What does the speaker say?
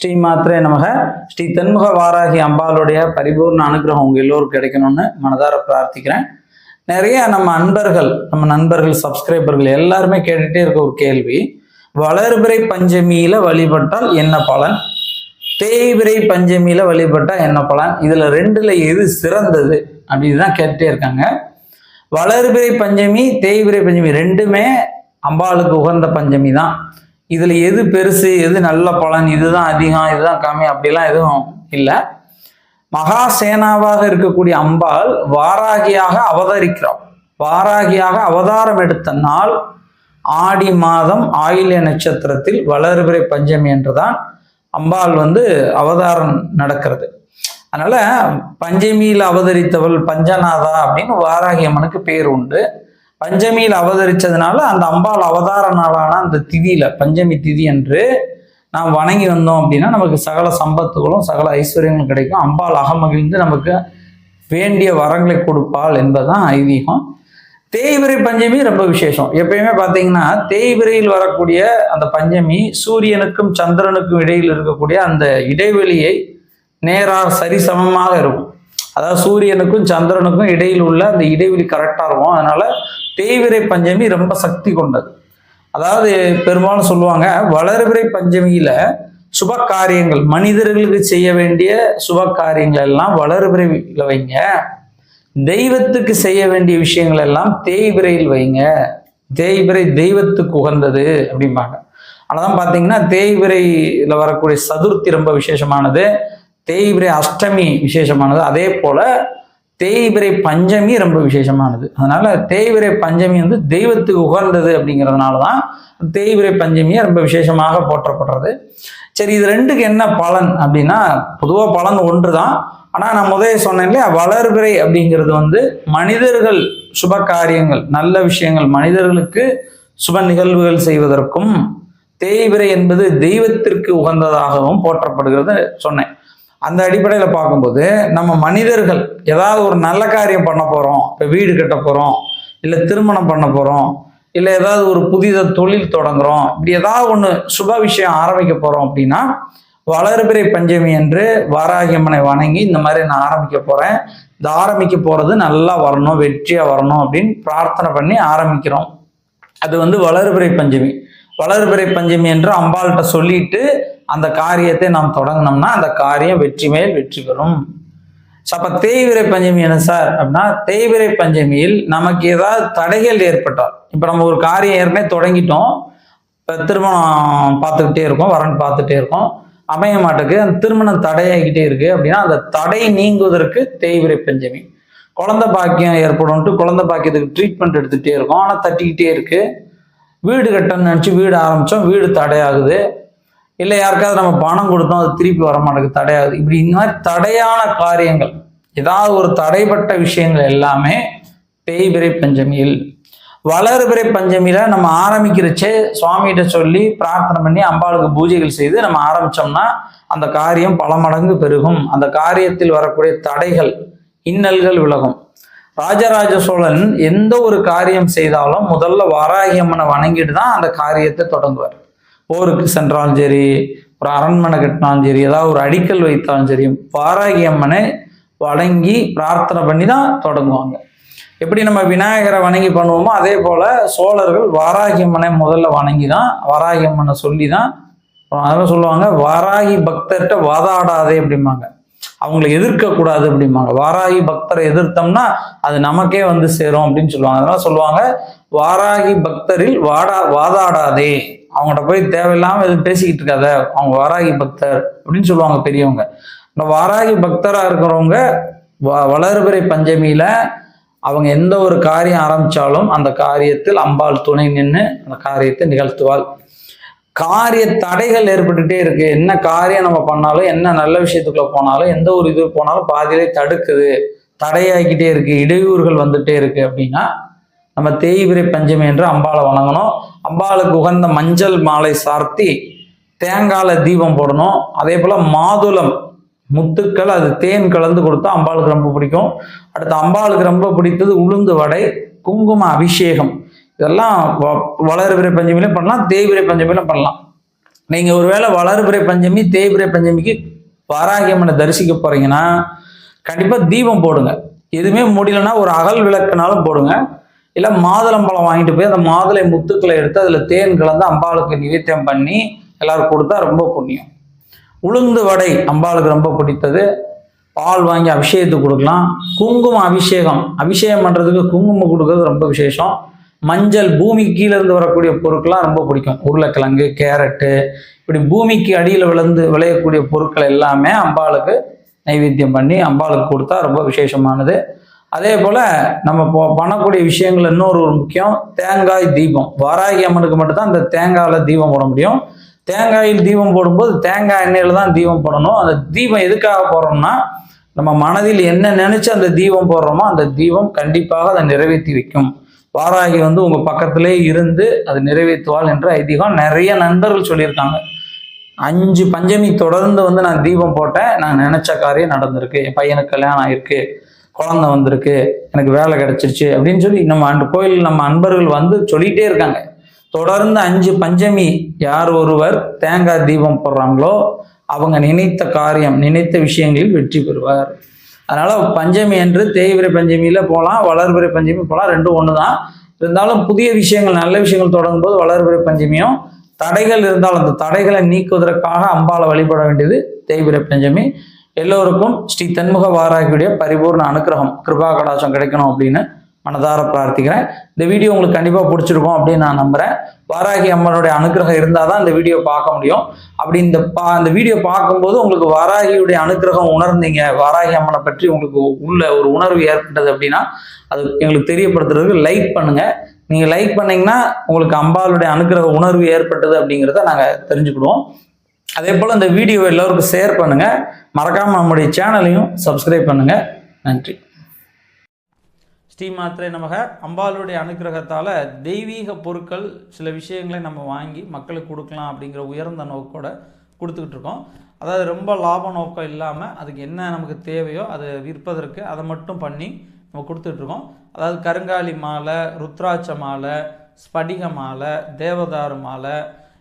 ஸ்ரீ மாத்திரை நமக. ஸ்ரீ தென்முக வாராகி அம்பாளுடைய பரிபூர்ண அனுகிரகம் உங்கள் எல்லோரும் கிடைக்கணும்னு மனதார பிரார்த்திக்கிறேன். நிறைய நம்ம அன்பர்கள் நம்ம நண்பர்கள் சப்ஸ்கிரைபர்கள் எல்லாருமே கேட்டுகிட்டே இருக்க ஒரு கேள்வி. வளர்பிறை பஞ்சமியில வழிபட்டால் என்ன பலன்? தேய்பிறை பஞ்சமியில வழிபட்டால் என்ன பலன்? இதுல ரெண்டுல எது சிறந்தது? அப்படின்னு தான் கேட்டுட்டே இருக்காங்க. வளர்பிறை பஞ்சமி தேய்பிறை பஞ்சமி ரெண்டுமே அம்பாளுக்கு உகந்த பஞ்சமி தான் இதில் எது பெருசு எது நல்ல பலன் இதுதான் அதிகம் இதுதான் கம்மி அப்படிலாம் எதுவும் இல்லை. மகா சேனாவாக இருக்கக்கூடிய அம்பாள் வாராகியாக அவதரிக்கிறாள். வாராகியாக அவதாரம் எடுத்த நாள் ஆடி மாதம் ஆயில்ய நட்சத்திரத்தில் வளர்பிறை பஞ்சமி என்றுதான் அம்பாள் வந்து அவதாரம் நடக்கிறது. அதனால பஞ்சமியில் அவதரித்தவள் பஞ்சநாதா அப்படின்னு வாராகி அம்மனுக்கு பேர் உண்டு. பஞ்சமியில் அவதரித்ததுனால அந்த அம்பாள் அவதார நாளான அந்த திதியில பஞ்சமி திதி என்று நாம் வணங்கி வந்தோம் அப்படின்னா நமக்கு சகல சம்பத்துகளும் சகல ஐஸ்வர்யங்களும் கிடைக்கும். அம்பாள் அகமகிழ்ந்து நமக்கு வேண்டிய வரங்களை கொடுப்பாள் என்பதுதான் ஐதீகம். தேய்பிரை பஞ்சமி ரொம்ப விசேஷம். எப்பயுமே பார்த்தீங்கன்னா தேய்பிரையில் வரக்கூடிய அந்த பஞ்சமி சூரியனுக்கும் சந்திரனுக்கும் இடையில் இருக்கக்கூடிய அந்த இடைவெளியை நேராக சரிசமமாக இருக்கும். அதாவது சூரியனுக்கும் சந்திரனுக்கும் இடையில் உள்ள அந்த இடைவெளி கரெக்டாக இருக்கும். அதனால தேய்விரை பஞ்சமி ரொம்ப சக்தி கொண்டது. அதாவது பெரும்பாலும் சொல்லுவாங்க வளர்பிறை பஞ்சமியில சுப காரியங்கள் மனிதர்களுக்கு செய்ய வேண்டிய சுப காரியங்கள் எல்லாம் வளர்பிறையில் வைங்க. தெய்வத்துக்கு செய்ய வேண்டிய விஷயங்கள் எல்லாம் தேய்பிரையில் வைங்க. தேய்பிரை தெய்வத்துக்கு உகந்தது அப்படிம்பாங்க. ஆனால் பார்த்தீங்கன்னா தேய்பிரையில் வரக்கூடிய சதுர்த்தி ரொம்ப விசேஷமானது தேய்பிரை அஷ்டமி விசேஷமானது. அதே போல தேய்பிரை பஞ்சமி ரொம்ப விசேஷமானது. அதனால தேய்பிரை பஞ்சமி வந்து தெய்வத்துக்கு உகந்தது அப்படிங்கிறதுனால தான் தேய்பிரை பஞ்சமியை ரொம்ப விசேஷமாக போற்றப்படுறது. சரி இது ரெண்டுக்கு என்ன பலன் அப்படின்னா பொதுவாக பலன் ஒன்று தான் ஆனால் நான் முதல்ல சொன்னேன் இல்லையா வளர்பிறை அப்படிங்கிறது வந்து மனிதர்கள் சுப காரியங்கள் நல்ல விஷயங்கள் மனிதர்களுக்கு சுப நிகழ்வுகள் செய்வதற்கும் தேய்பிரை என்பது தெய்வத்திற்கு உகந்ததாகவும் போற்றப்படுகிறது சொன்னேன். அந்த அடிப்படையில் பார்க்கும்போது நம்ம மனிதர்கள் ஏதாவது ஒரு நல்ல காரியம் பண்ண போகிறோம் இப்போ வீடு கட்ட போகிறோம் இல்லை திருமணம் பண்ண போகிறோம் இல்லை ஏதாவது ஒரு புதித தொழில் தொடங்குறோம். இப்படி ஏதாவது ஒன்று சுப விஷயம் ஆரம்பிக்க போகிறோம் அப்படின்னா வளர்பிறை பஞ்சமி என்று வாராகியம்மனை வணங்கி இந்த மாதிரி நான் ஆரம்பிக்க போகிறேன் இந்த ஆரம்பிக்க போகிறது நல்லா வரணும் வெற்றியாக வரணும் அப்படின்னு பிரார்த்தனை பண்ணி ஆரம்பிக்கிறோம். அது வந்து வளர்பிறை பஞ்சமி. வளர்பிறை பஞ்சமி என்று அம்பாள்கிட்ட சொல்லிட்டு அந்த காரியத்தை நாம் தொடங்கினோம்னா அந்த காரியம் வெற்றி மேல் வெற்றி பெறும். ஸோ அப்போ தேய்விரை பஞ்சமி என்ன சார்? அப்படின்னா தேய்விரை பஞ்சமியில் நமக்கு ஏதாவது தடைகள் ஏற்பட்டால் இப்போ நம்ம ஒரு காரியம் ஏற்கனவே தொடங்கிட்டோம் இப்போ திருமணம் பார்த்துக்கிட்டே இருக்கோம் வரன் பார்த்துட்டே இருக்கோம் அமைய மாட்டுக்கு அந்த திருமணம் தடையாகிக்கிட்டே இருக்கு அப்படின்னா அந்த தடை நீங்குவதற்கு தேய்விரை பஞ்சமி. குழந்தை பாக்கியம் ஏற்படும்ட்டு குழந்தை பாக்கியத்துக்கு ட்ரீட்மெண்ட் எடுத்துகிட்டே இருக்கோம் ஆனால் தட்டிக்கிட்டே இருக்கு. வீடு கட்டணும்னு நினச்சி வீடு ஆரம்பித்தோம் வீடு தடையாகுது. இல்லை யாருக்காவது நம்ம பணம் கொடுத்தோம் அது திருப்பி வர மாட்டேங்குது தடையாது. இப்படி இந்த மாதிரி தடையான காரியங்கள் ஏதாவது ஒரு தடைப்பட்ட விஷயங்கள் எல்லாமே தேய்பிரை பஞ்சமியில். வளர்பிறை பஞ்சமியில நம்ம ஆரம்பிக்கிறச்சே சுவாமிகிட்ட சொல்லி பிரார்த்தனை பண்ணி அம்பாளுக்கு பூஜைகள் செய்து நம்ம ஆரம்பிச்சோம்னா அந்த காரியம் பல மடங்கு பெருகும். அந்த காரியத்தில் வரக்கூடிய தடைகள் இன்னல்கள் விலகும். ராஜராஜ சோழன் எந்த ஒரு காரியம் செய்தாலும் முதல்ல வாராகியம்மனை வணங்கிட்டு தான் அந்த காரியத்தை தொடங்குவார். போருக்கு சென்றாலும் சரி ஒரு அரண்மனை கட்டினாலும் சரி ஏதாவது ஒரு அடிக்கல் வைத்தாலும் சரி வாராகி அம்மனை வணங்கி பிரார்த்தனை பண்ணி தான் தொடங்குவாங்க. எப்படி நம்ம விநாயகரை வணங்கி பண்ணுவோமோ அதே போல் சோழர்கள் வாராகி அம்மனை முதல்ல வணங்கி தான் வாராகி அம்மனை சொல்லி தான் அதெல்லாம் சொல்லுவாங்க வாராகி பக்தர்கிட்ட வாதாடாதே அப்படிம்பாங்க. அவங்கள எதிர்க்கக்கூடாது அப்படிம்பாங்க. வாராகி பக்தரை எதிர்த்தோம்னா அது நமக்கே வந்து சேரும் அப்படின்னு சொல்லுவாங்க. அதெல்லாம் சொல்லுவாங்க வாராகி பக்தரில் வாடா வாதாடாதே. அவங்கள்ட்ட போய் தேவையில்லாமல் எதுவும் பேசிக்கிட்டு இருக்காத. அவங்க வாராகி பக்தர் அப்படின்னு சொல்லுவாங்க பெரியவங்க. இந்த வாராகி பக்தராக இருக்கிறவங்க வ வளர்பிறை பஞ்சமியில் அவங்க எந்த ஒரு காரியம் ஆரம்பித்தாலும் அந்த காரியத்தில் அம்பாள் துணை நின்று அந்த காரியத்தை நிகழ்த்துவாள். காரிய தடைகள் ஏற்பட்டுட்டே இருக்கு. என்ன காரியம் நம்ம பண்ணாலும் என்ன நல்ல விஷயத்துக்குள்ள போனாலும் எந்த ஒரு இது போனாலும் பாதியிலே தடுக்குது. தடையாகிக்கிட்டே இருக்கு. இடையூறுகள் வந்துட்டே இருக்கு அப்படின்னா நம்ம தேய்பிரை பஞ்சமி என்று அம்பாளை வணங்கணும். அம்பாளுக்கு உகந்த மஞ்சள் மாலை சார்த்தி தேங்கால தீபம் போடணும். அதே போல் மாதுளம் முத்துக்கள் அது தேன் கலந்து கொடுத்தா அம்பாளுக்கு ரொம்ப பிடிக்கும். அடுத்து அம்பாளுக்கு ரொம்ப பிடித்தது உளுந்து வடை குங்கும அபிஷேகம். இதெல்லாம் வளர்பிறை பஞ்சமியிலும் பண்ணலாம் தேய்பிரை பஞ்சமியிலும் பண்ணலாம். நீங்கள் ஒருவேளை வளர்பிறை பஞ்சமி தேய்பிரை பஞ்சமிக்கு வாராகியம்மனை தரிசிக்க போகிறீங்கன்னா கண்டிப்பாக தீபம் போடுங்க. எதுவுமே முடியலன்னா ஒரு அகல் விளக்குனாலும் போடுங்க. இல்லை மாதுளம்பழம் வாங்கிட்டு போய் அந்த மாதுளை முத்துக்களை எடுத்து அதில் தேன் கலந்து அம்பாளுக்கு நிவேத்தியம் பண்ணி எல்லாரும் கொடுத்தா ரொம்ப புண்ணியம். உளுந்து வடை அம்பாளுக்கு ரொம்ப பிடித்தது. பால் வாங்கி அபிஷேகத்துக்கு கொடுக்கலாம். குங்குமம் அபிஷேகம். அபிஷேகம் பண்ணுறதுக்கு குங்குமம் கொடுக்கறது ரொம்ப விசேஷம். மஞ்சள் பூமி கீழேருந்து வரக்கூடிய பொருட்கள்லாம் ரொம்ப பிடிக்கும். உருளைக்கிழங்கு கேரட்டு இப்படி பூமிக்கு அடியில் விழுந்து விளையக்கூடிய பொருட்கள் எல்லாமே அம்பாளுக்கு நைவேத்தியம் பண்ணி அம்பாளுக்கு கொடுத்தா ரொம்ப விசேஷமானது. அதே போல் நம்ம இப்போ பண்ணக்கூடிய விஷயங்கள் இன்னொரு ஒரு முக்கியம் தேங்காய் தீபம். வாராகி அம்மனுக்கு மட்டும்தான் அந்த தேங்காயில் தீபம் போட முடியும். தேங்காயில் தீபம் போடும்போது தேங்காய் எண்ணெயில் தான் தீபம் போடணும். அந்த தீபம் எதுக்காக போடுறோம்னா நம்ம மனதில் என்ன நினைச்சு அந்த தீபம் போடுறோமோ அந்த தீபம் கண்டிப்பாக அதை நிறைவேற்றி வைக்கும். வாராகி வந்து உங்கள் பக்கத்திலே இருந்து அது நிறைவேற்றுவாள் என்ற ஐதீகம் நிறைய நண்பர்கள் சொல்லியிருக்காங்க. அஞ்சு பஞ்சமி தொடர்ந்து வந்து நான் தீபம் போட்டேன். நான் நினச்ச காரியம் நடந்திருக்கு. என் பையனுக்கு கல்யாணம் ஆயிருக்கு. குழந்தை வந்திருக்கு எனக்கு வேலை கிடைச்சிருச்சு அப்படின்னு சொல்லி நம்ம அந்த கோயில் நம்ம அன்பர்கள் வந்து சொல்லிகிட்டே இருக்காங்க. தொடர்ந்து அஞ்சு பஞ்சமி யார் ஒருவர் தேங்காய் தீபம் போடுறாங்களோ அவங்க நினைத்த காரியம் நினைத்த விஷயங்களில் வெற்றி பெறுவார். அதனால் பஞ்சமி என்று தேய்விரை பஞ்சமியில் போகலாம் வளர்பிறை பஞ்சமி போகலாம் ரெண்டும் ஒன்று தான் இருந்தாலும் புதிய விஷயங்கள் நல்ல விஷயங்கள் தொடங்கும் போது வளர்பிறை பஞ்சமியும் தடைகள் இருந்தால் அந்த தடைகளை நீக்குவதற்காக அம்பாவை வழிபட வேண்டியது தேய்பிரை பஞ்சமி. எல்லோருக்கும் ஸ்ரீ தன்முக வாராகியுடைய பரிபூர்ண அனுக்கிரகம் கிருபா கடாசம் கிடைக்கணும் அப்படின்னு மனதார பிரார்த்திக்கிறேன். இந்த வீடியோ உங்களுக்கு கண்டிப்பாக பிடிச்சிருக்கும் அப்படின்னு நான் நம்புகிறேன் வாராகி அம்மனுடைய அனுகிரகம் இருந்தால் தான் இந்த வீடியோ பார்க்க முடியும். அப்படி இந்த பா இந்த வீடியோ பார்க்கும்போது உங்களுக்கு வாராகியுடைய அனுகிரகம் உணர்ந்தீங்க. வாராகி அம்மனை பற்றி உங்களுக்கு உள்ள ஒரு உணர்வு ஏற்பட்டது அப்படின்னா அது எங்களுக்கு தெரியப்படுத்துறதுக்கு லைக் பண்ணுங்கள் நீங்கள் லைக் பண்ணிங்கன்னா உங்களுக்கு அம்பாளுடைய அனுகிரக உணர்வு ஏற்பட்டது அப்படிங்கிறத நாங்கள் தெரிஞ்சுக்கிடுவோம். அதே போல் இந்த வீடியோ எல்லோருக்கும் ஷேர் பண்ணுங்கள் மறக்காமல் நம்முடைய சேனலையும் சப்ஸ்கிரைப் பண்ணுங்கள் நன்றி. ஸ்ரீ மாத்திரை நமக. அம்பாளுடைய அனுகிரகத்தால் தெய்வீக பொருட்கள் சில விஷயங்களை நம்ம வாங்கி மக்களுக்கு கொடுக்கலாம் அப்படிங்கிற உயர்ந்த நோக்கோட கொடுத்துக்கிட்டு இருக்கோம். அதாவது ரொம்ப லாப நோக்கம் இல்லாமல் அதுக்கு என்ன நமக்கு தேவையோ அதை விற்பதற்கு அதை மட்டும் பண்ணி நம்ம கொடுத்துட்ருக்கோம் அதாவது கருங்காலி மாலை ருத்ராட்ச மாலை ஸ்படிக மாலை தேவதாரு மாலை